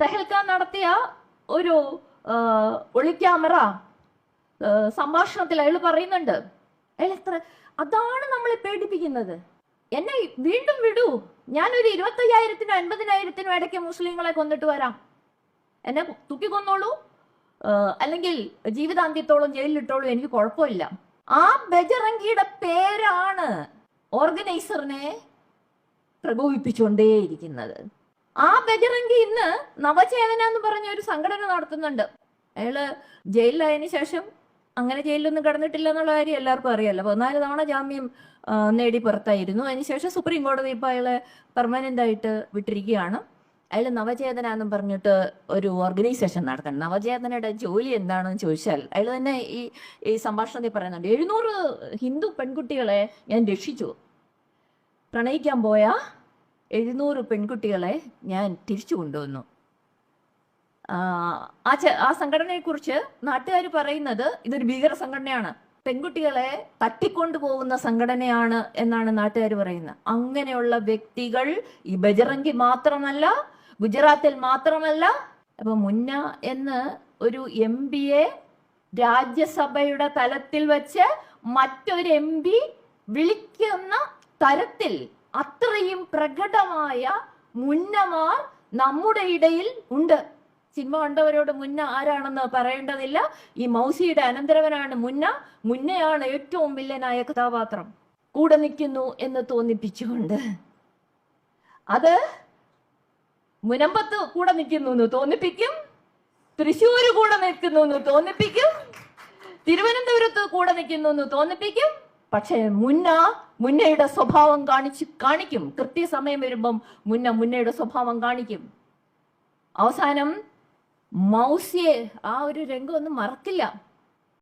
തെഹൽക്ക നടത്തിയ ഒരു ഒളിക്യാമറ സംഭാഷണത്തിൽ അയാൾ പറയുന്നുണ്ട്. അയാൾ എത്ര അതാണ് നമ്മളെ പേടിപ്പിക്കുന്നത്. എന്നെ വീണ്ടും വിടൂ. ഞാനൊരു ഇരുപത്തയ്യായിരത്തിനും അൻപതിനായിരത്തിനും ഇടയ്ക്ക് മുസ്ലിങ്ങളെ കൊന്നിട്ട് വരാം. എന്നെ തൂക്കിക്കൊന്നോളൂ കൊന്നോളൂ. അല്ലെങ്കിൽ ജീവിതാന്ത്യത്തോളം ജയിലിലിട്ടോളൂ. എനിക്ക് കുഴപ്പമില്ല. ആ ബജറങ്കിയുടെ പേരാണ് ഓർഗനൈസറിനെ പ്രകോപിപ്പിച്ചുകൊണ്ടേയിരിക്കുന്നത്. ആ ബജറങ്കി ഇന്ന് നവചേതന എന്ന് പറഞ്ഞ ഒരു സംഘടന നടത്തുന്നുണ്ട്. അയാൾ ജയിലിലായതിനു ശേഷം അങ്ങനെ ജയിലിലൊന്നും കിടന്നിട്ടില്ല എന്നുള്ള കാര്യം എല്ലാവർക്കും അറിയാലോ. പതിനാല് തവണ ജാമ്യം നേടി പുറത്തായിരുന്നു. അതിനുശേഷം സുപ്രീം കോടതി ഇപ്പൊ അയാളെ പെർമനന്റ് ആയിട്ട് വിട്ടിരിക്കുകയാണ്. അയാൾ നവചേതന എന്നും പറഞ്ഞിട്ട് ഒരു ഓർഗനൈസേഷൻ നടത്തണം. നവചേതനയുടെ ജോലി എന്താണെന്ന് ചോദിച്ചാൽ അയാൾ തന്നെ ഈ ഈ സംഭാഷണത്തിൽ പറയുന്നുണ്ട്. എഴുന്നൂറ് ഹിന്ദു പെൺകുട്ടികളെ ഞാൻ രക്ഷിച്ചു. പ്രണയിക്കാൻ പോയ എഴുന്നൂറ് പെൺകുട്ടികളെ ഞാൻ തിരിച്ചു കൊണ്ടുവന്നു. ആ, ആ സംഘടനയെക്കുറിച്ച് നാട്ടുകാർ പറയുന്നത് ഇതൊരു ഭീകര സംഘടനയാണ്. പെൺകുട്ടികളെ തട്ടിക്കൊണ്ടു പോകുന്ന സംഘടനയാണ് എന്നാണ് നാട്ടുകാർ പറയുന്നത്. അങ്ങനെയുള്ള വ്യക്തികൾ ഈ ബജറംഗി മാത്രമല്ല ഗുജറാത്തിൽ മാത്രമല്ല അപ്പൊ മുന്ന എന്ന് ഒരു എം പിയെ രാജ്യസഭയുടെ തലത്തിൽ വെച്ച് മറ്റൊരു എം പി വിളിക്കുന്ന തരത്തിൽ അത്രയും പ്രകടമായ മുന്നമാർ നമ്മുടെ ഇടയിൽ ഉണ്ട്. സിനിമ കണ്ടവരോട് മുന്ന ആരാണെന്ന് പറയേണ്ടതില്ല. ഈ മൗസിയുടെ അനന്തരവനാണ് മുന്ന. മുന്നയാണ് ഏറ്റവും വില്ലനായ കഥാപാത്രം. കൂടെ നിൽക്കുന്നു എന്ന് തോന്നിപ്പിച്ചുകൊണ്ട്. അത് മുനമ്പത്ത് കൂടെ നിൽക്കുന്നു എന്ന് തോന്നിപ്പിക്കും. തൃശ്ശൂര് കൂടെ നിൽക്കുന്നു എന്ന് തോന്നിപ്പിക്കും. തിരുവനന്തപുരത്ത് കൂടെ നിൽക്കുന്നു എന്ന് തോന്നിപ്പിക്കും. പക്ഷേ മുന്ന മുന്നയുടെ സ്വഭാവം കാണിച്ച് കാണിക്കും. കൃത്യസമയം വരുമ്പം മുന്ന മുന്നയുടെ സ്വഭാവം കാണിക്കും. അവസാനം മൗസിയെ ആ ഒരു രംഗം ഒന്നും മറക്കില്ല.